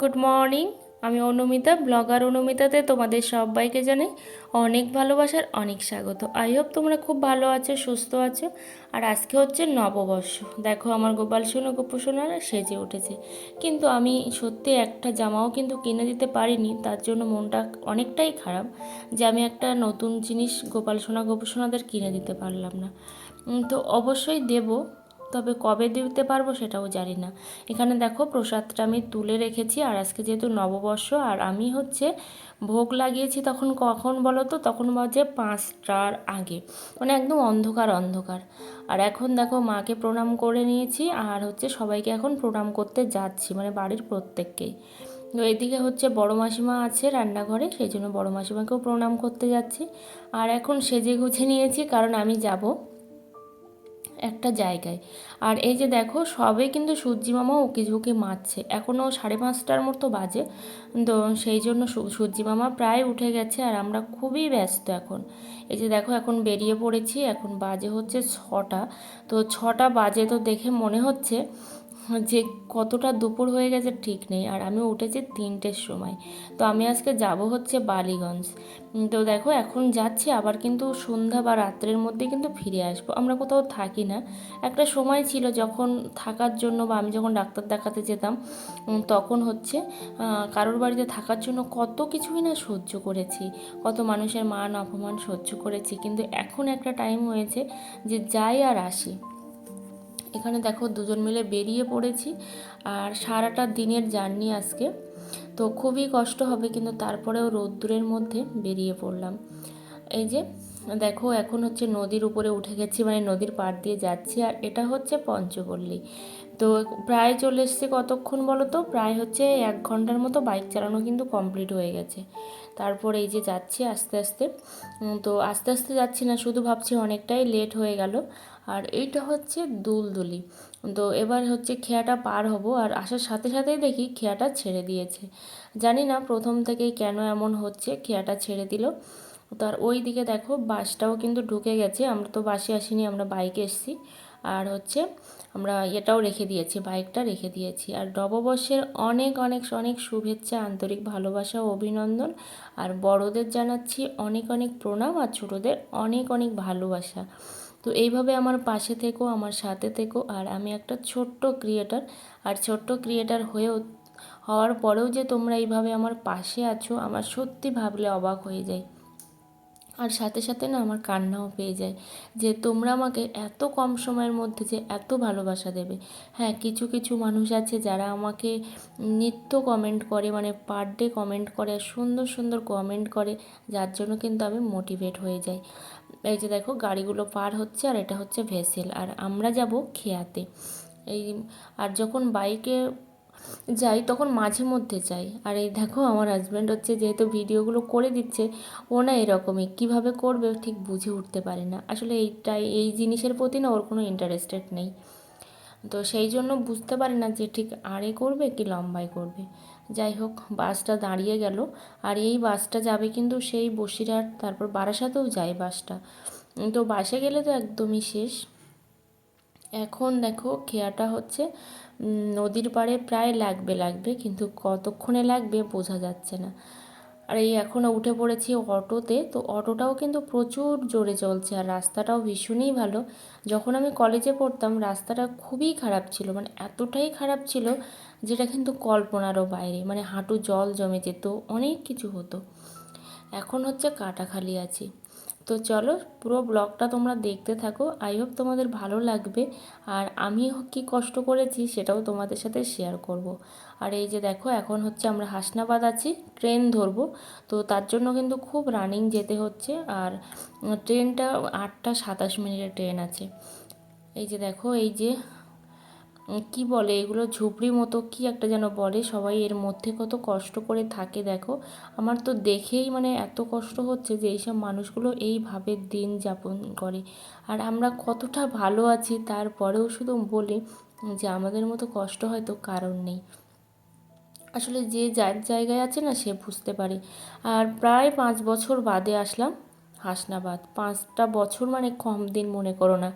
Good morning. আমি Anumita, blogger অনুমিতাতে তোমাদের সবাইকে জানাই অনেক ভালোবাসার অনেক স্বাগত। আই হোপ তোমরা খুব ভালো আছো, সুস্থ আছো। আর আজকে হচ্ছে নববর্ষ। দেখো আমার গোপাল সোনা গোপসোনারা সেজে উঠেছে। কিন্তু আমি সত্যি একটা জামাও কিন্তু কিনে দিতে পারিনি। তার জন্য মনটা অনেকটাই খারাপ যে আমি একটা নতুন জিনিস গোপাল সোনা গোপসোনাদের কিনে দিতে পারলাম না। তো অবশ্যই দেবো। তবে কবে দিতে পারব সেটাও জানি না। এখানে দেখো প্রসাদটা আমি তুলে রেখেছি আর আজকে যেহেতু নববর্ষ আর আমি হচ্ছে ভোগ লাগিয়েছি তখন কখন বলো তো? তখন বাজে পাঁচটার আগে। মানে একদম অন্ধকার অন্ধকার। আর এখন দেখো মাকে প্রণাম করে নিয়েছি আর হচ্ছে সবাইকে এখন প্রণাম করতে যাচ্ছি মানে বাড়ির প্রত্যেককেই তো এদিকে হচ্ছে বড় মাসিমা আছে রান্নাঘরে, সেই জন্য বড় মাসিমাকেও প্রণাম করতে যাচ্ছি। আর এখন সেজে গুছে নিয়েছি কারণ আমি যাব। একটা জায়গায়। আর এই যে দেখো, সবে কিন্তু সূর্যি মামা উকি ঝুঁকি মারছে। এখনও সাড়ে পাঁচটার মতো বাজে। তো সেই জন্য সূর্যি মামা প্রায় উঠে গেছে আর আমরা খুবই ব্যস্ত এখন। এই যে দেখো, এখন বেরিয়ে পড়েছি। এখন বাজে হচ্ছে ছটা। তো ছটা বাজে তো দেখে মনে হচ্ছে যে কতটা দুপুর হয়ে গেছে ঠিক নেই আর আমি উঠেছি তিনটের সময়। তো আমি আজকে যাব হচ্ছে বালিগঞ্জ। তো দেখো এখন যাচ্ছি, আবার কিন্তু সন্ধ্যা বা রাত্রের মধ্যে কিন্তু ফিরে আসব। আমরা কোথাও থাকি না। একটা সময় ছিল যখন থাকার জন্য বা আমি যখন ডাক্তার দেখাতে যেতাম তখন হচ্ছে কারোর বাড়িতে থাকার জন্য কত কিছুই না সহ্য করেছি। কত মানুষের মান অপমান সহ্য করেছি। কিন্তু এখন একটা টাইম হয়েছে যে যাই আর আসি। এখানে দেখো দুজন মিলে বেরিয়ে পড়েছি আর সারাটা দিনের জার্নি আজকে। তো খুবই কষ্ট হবে, কিন্তু তারপরেও রোদ্দুরের মধ্যে বেরিয়ে পড়লাম। এই যে, দেখো এখন হচ্ছে নদীর উপরে উঠে গেছি মানে নদীর পাড় দিয়ে যাচ্ছি, আর এটা হচ্ছে পঞ্চপল্লী। তো প্রায় চলে এসছে কতক্ষণ বলো তো? প্রায় হচ্ছে এক ঘণ্টার মতো বাইক চালানো কিন্তু কমপ্লিট হয়ে গেছে। তারপর এই যে যাচ্ছি আস্তে আস্তে। তো আস্তে আস্তে যাচ্ছি না, শুধু ভাবছি অনেকটাই লেট হয়ে গেল। আর এইটা হচ্ছে দুলদুলি। তো এবার হচ্ছে খেয়াটা পার হব আর আসার সাথে সাথেই দেখি খেয়াটা ছেড়ে দিয়েছে। জানি না প্রথম থেকেই কেন এমন হচ্ছে, খেয়াটা ছেড়ে দিল। তার ওই দিকে দেখো বাসটাও কিন্তু ঢুকে গেছে, আমরা তো বাসে আসিনি, আমরা বাইকে এসেছি। আর হচ্ছে আমরা এটাও রেখে দিয়েছি, বাইকটা রেখে দিয়েছি। আর নববর্ষের অনেক অনেক অনেক শুভেচ্ছা, আন্তরিক ভালোবাসা অভিনন্দন। আর বড়দের জানাচ্ছি অনেক অনেক প্রণাম আর ছোটদের অনেক অনেক ভালোবাসা। তো এইভাবে আমার পাশে থেকো, আমার সাথে থেকো। আর আমি একটা ছোট্ট ক্রিয়েটার। আর ছোট্ট ক্রিয়েটার হয়েও, হওয়ার পরেও যে তোমরা এইভাবে আমার পাশে আছো, আমার সত্যি ভাবলে অবাক হয়ে যায় আর সাথে সাথে না আমার কান্নাও পেয়ে যায় যে তোমরা আমাকে এত কম সময়ের মধ্যে যে এত ভালোবাসা দেবে। হ্যাঁ কিছু কিছু মানুষ আছে যারা আমাকে নিত্য কমেন্ট করে মানে পার ডে কমেন্ট করে, সুন্দর সুন্দর কমেন্ট করে, যার জন্য কিন্তু আমি মোটিভেট হয়ে যাই। এই যে দেখো, গাড়িগুলো পার হচ্ছে আর এটা হচ্ছে ভেসেল আর আমরা যাব খেয়াতে। এই, আর যখন বাইকে যাই, তখন মাঝে মধ্যে যাই। আর এই দেখো, আমার হাজব্যান্ড হচ্ছে যেহেতু ভিডিওগুলো করে দিচ্ছে, ও না এরকমই। কীভাবে করবে ঠিক বুঝে উঠতে পারে না। আসলে এইটাই, এই জিনিসের প্রতি না ওর কোনো ইন্টারেস্টেড নেই। তো সেই জন্য বুঝতে পারে না যে ঠিক আড়ে করবে কি লম্বায় করবে। যাই হোক, বাসটা দাঁড়িয়ে গেল। আর এই বাসটা যাবে কিন্তু সেই বসিরহাট, তারপর বারাসাতেও যায় বাসটা। তো বাসে গেলে তো একদমই শেষ। এখন দেখো খেয়াটা হচ্ছে নদীর পাড়ে প্রায় লাগবে লাগবে, কিন্তু কতক্ষণে লাগবে বোঝা যাচ্ছে না। আর এই এখনও উঠে পড়েছি অটোতে, তো অটোটাও কিন্তু প্রচুর জোরে চলছে আর রাস্তাটাও ভীষণই ভালো। যখন আমি কলেজে পড়তাম রাস্তাটা খুবই খারাপ ছিল মানে এতটাই খারাপ ছিল যেটা কিন্তু কল্পনারও বাইরে মানে হাঁটু জল জমে যেত, অনেক কিছু হতো। এখন হচ্ছে কাটাখালি আছি। তো চলো পুরো ব্লগটা তোমরা দেখতে থাকো। আই হোপ তোমাদের ভালো লাগবে। আর আমি কি কষ্ট করেছি সেটাও তোমাদের সাথে শেয়ার করব। আর এই যে দেখো, এখন হচ্ছে আমরা হাসনাবাদ আছি, ট্রেন ধরবো। তো তার জন্য কিন্তু খুব রানিং যেতে হচ্ছে। আর ট্রেনটা আটটা সাতাশ মিনিটের ট্রেন আছে। এই যে দেখো, এই যে কি বলে, এগুলো ঝুপড়ি মতো কি একটা যেন বলে? সবাই এর মধ্যে কত কষ্ট করে থাকে, দেখো। আমার তো দেখেই মানে এত কষ্ট হচ্ছে যে এইসব মানুষগুলো এইভাবে দিন যাপন করে। আর আমরা কতটা ভালো আছি তারপরেও শুধু বলি যে আমাদের মতো কষ্ট হয়তো কারণ নেই। আসলে যে যার জায়গায় আছে না সে বুঝতে পারে। আর প্রায় পাঁচ বছর বাদে আসলাম। হাসনাবাদ। পাঁচটা বছর মানে কম দিন মনে করো না।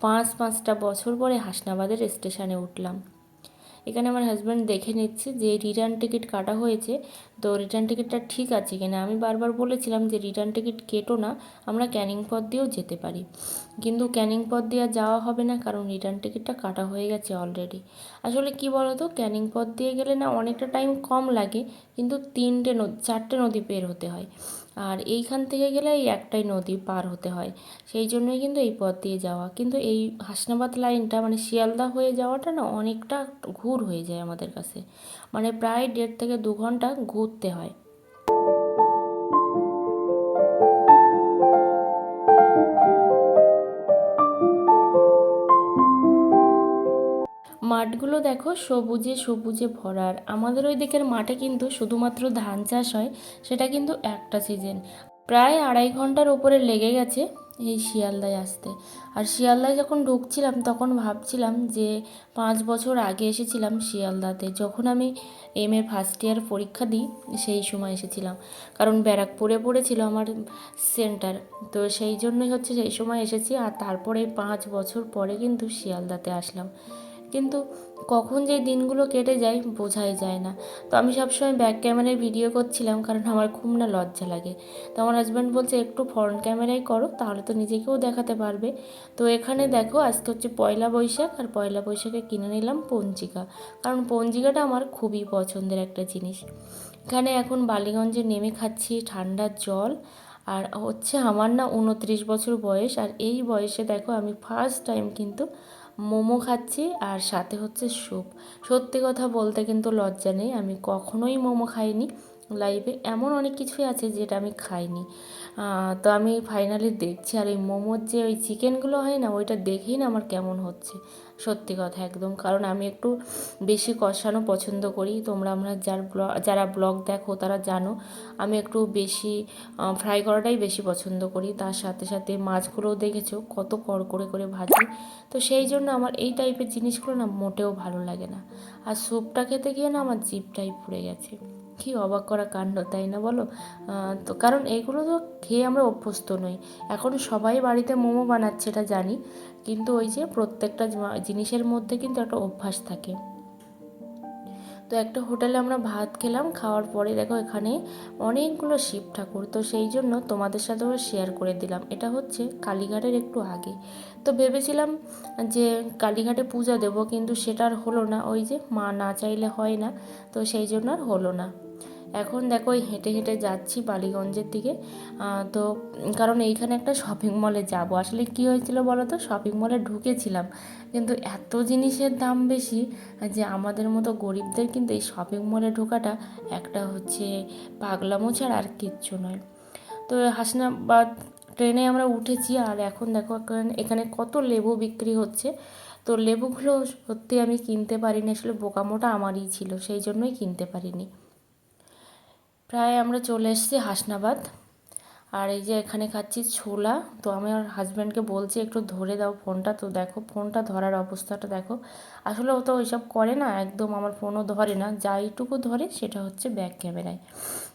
পাঁচ, পাঁচটা বছর পরে হাসনাবাদের স্টেশনে উঠলাম। এখানে আমার হাজব্যান্ড দেখে নিচ্ছে যে রিটার্ন টিকিট কাটা হয়েছে। তো রিটার্ন টিকিটটা ঠিক আছে কিনা? আমি বারবার বলেছিলাম যে রিটার্ন টিকিট কেটো না, আমরা ক্যানিং পথ দিয়েও যেতে পারি। কিন্তু ক্যানিং পথ দিয়ে যাওয়া হবে না, কারণ রিটার্ন টিকিটটা কাটা হয়ে গেছে অলরেডি আসলে কি বলতো, ক্যানিং পথ দিয়ে গেলে না অনেকটা টাইম কম লাগে, কিন্তু তিনটে নদী চারটে নদী পের হতে হয়। আর এইখান থেকে গেলে এই একটাই নদী পার হতে হয়। সেই জন্যই কিন্তু এই পথ দিয়ে যাওয়া। কিন্তু এই হাসনাবাদ লাইনটা মানে শিয়ালদা হয়ে যাওয়াটা না অনেকটা ঘুর হয়ে যায় আমাদের কাছে। মানে প্রায় দেড় থেকে দু ঘণ্টা ঘুরতে হয়। মাঠগুলো দেখো সবুজে সবুজে ভরার। আমাদের ওই দিকের মাঠে কিন্তু শুধুমাত্র ধান চাষ হয়, সেটা কিন্তু একটা সিজন প্রায় আড়াই ঘণ্টার উপরে লেগে গেছে এই শিয়ালদায় আসতে। আর শিয়ালদায় যখন ঢুকছিলাম, তখন ভাবছিলাম যে পাঁচ বছর আগে এসেছিলাম শিয়ালদাতে। যখন আমি এম এ ফার্স্ট ইয়ার পরীক্ষা দিই, সেই সময় এসেছিলাম। কারণ ব্যারাকপুরে পড়েছিল আমার সেন্টার তো সেই জন্যই হচ্ছে সেই সময় এসেছি। আর তারপরে পাঁচ বছর পরে কিন্তু শিয়ালদাতে আসলাম। কিন্তু কখন যে দিনগুলো কেটে যায় বোঝাই যায় না। তো আমি সবসময় ব্যাক ক্যামেরায় ভিডিও করছিলাম কারণ আমার খুব না লজ্জা লাগে। তো আমার হাজব্যান্ড বলছে, একটু ফ্রন্ট ক্যামেরায় করো, তাহলে তো নিজেকেও দেখাতে পারবে। তো এখানে দেখো, আজকে হচ্ছে পয়লা বৈশাখ, আর পয়লা বৈশাখে কিনে নিলাম পঞ্জিকা। কারণ পঞ্জিকাটা আমার খুবই পছন্দের একটা জিনিস। এখানে এখন বালিগঞ্জে নেমে খাচ্ছি ঠান্ডার জল, আর হচ্ছে আমার না উনত্রিশ বছর বয়স, আর এই বয়সে দেখো আমি ফার্স্ট টাইম কিন্তু মোমো খাচ্ছি আর সাথে হচ্ছে স্যুপ। সত্যি কথা বলতে কিন্তু লজ্জা নেই, আমি কখনোই মোমো খাইনি। লাইফে এমন অনেক কিছুই আছে যেটা আমি খাইনি। তো আমি ফাইনালি দেখছি। আর এই মোমোর যে ওই চিকেনগুলো হয় না, ওইটা দেখেই না আমার কেমন হচ্ছে। সত্যি কথা, একদম। কারণ আমি একটু বেশি কষানো পছন্দ করি। তোমরা আমরা যার ব্লগ যারা ব্লগ দেখো, তারা জানো, আমি একটু বেশি ফ্রাই করাটাই বেশি পছন্দ করি। তার সাথে সাথে মাছগুলোও দেখেছ, কত কড় করে করে ভাজি। তো সেই জন্য আমার এই টাইপের জিনিসগুলো না মোটেও ভালো লাগে না। আর স্যুপটা খেতে গিয়ে না আমার জিভটাই পুড়ে গেছে। কী অবাক করা কাণ্ড, তাই না বলো? তো কারণ এগুলো তো খেয়ে আমরা অভ্যস্ত নই। এখন সবাই বাড়িতে মোমো বানাচ্ছে, এটা জানি। কিন্তু ওই যে প্রত্যেকটা জিনিসের মধ্যে কিন্তু একটা অভ্যাস থাকে। তো একটা হোটেলে আমরা ভাত খেলাম, খাওয়ার পরে দেখো এখানে অনেকগুলো শিব ঠাকুর। তো সেই জন্য তোমাদের সাথেও শেয়ার করে দিলাম। এটা হচ্ছে কালীঘাটের একটু আগে। তো ভেবেছিলাম যে কালীঘাটে পূজা দেব, কিন্তু সেটা আর হলো না। ওই যে মা না চাইলে হয় না। তো সেই জন্য আর হলো না। এখন দেখো হেঁটে হেঁটে যাচ্ছি বালিগঞ্জের দিকে। তো কারণ এইখানে একটা শপিং মলে যাব। আসলে কি হয়েছিল বলো তো? শপিং মলে ঢুকেছিলাম। কিন্তু এত জিনিসের দাম বেশি যে আমাদের মতো গরিবদের কিন্তু এই শপিং মলে ঢোকাটা একটা হচ্ছে পাগলামো ছাড়া আর কিচ্ছু নয়। তো হাসনাবাদ ট্রেনে আমরা উঠেছি আর এখন দেখো এখানে কত লেবু বিক্রি হচ্ছে। তো লেবুগুলো সত্যি আমি কিনতে পারিনি। আসলে বোকামোটা আমারই ছিল, সেই জন্যই কিনতে পারিনি। প্রায় আমরা চলে এসেছি হাসনাবাদ। আর এই যে এখানে খাচ্ছি ছোলা। তো আমি আর হাজব্যান্ডকে বলছি, একটু ধরে দাও ফোনটা। তো দেখো, ফোনটা ধরার অবস্থাটা দেখো। আসলে ও তো ওইসব করে না, একদম আমার ফোনও ধরে না। যাইটুকু ধরে, সেটা হচ্ছে ব্যাক ক্যামেরায়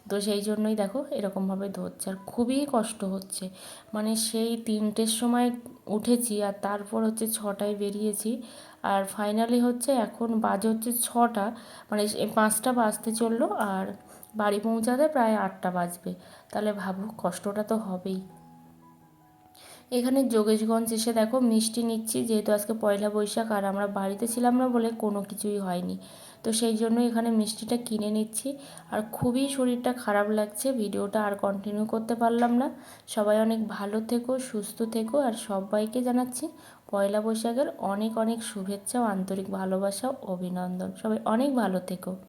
তো সেই জন্যই দেখো, এরকমভাবে ধরছে। আর খুবই কষ্ট হচ্ছে। মানে সেই তিনটের সময় উঠেছি, আর তারপর হচ্ছে ছটায় বেরিয়েছি। আর ফাইনালি হচ্ছে এখন বাজে হচ্ছে ছটা। মানে পাঁচটা বাজতে চলল, আর বাড়ি পৌঁছাতে প্রায় আটটা বাজবে। তাহলে ভাবো কষ্টটা তো হবেই। এখানে যোগেশগঞ্জ এসে দেখো মিষ্টি নিচ্ছি, যেহেতু আজকে পয়লা বৈশাখ আর আমরা বাড়িতে ছিলাম না বলে কোনো কিছুই হয়নি। তো সেই জন্য এখানে মিষ্টিটা কিনে নিচ্ছি। আর খুবই শরীরটা খারাপ লাগছে, ভিডিওটা আর কন্টিনিউ করতে পারলাম না। সবাই অনেক ভালো থেকো, সুস্থ থেকো আর সবাইকে জানাচ্ছি পয়লা বৈশাখের অনেক অনেক শুভেচ্ছা ও আন্তরিক ভালোবাসা, অভিনন্দন। সবাই অনেক ভালো থেকো।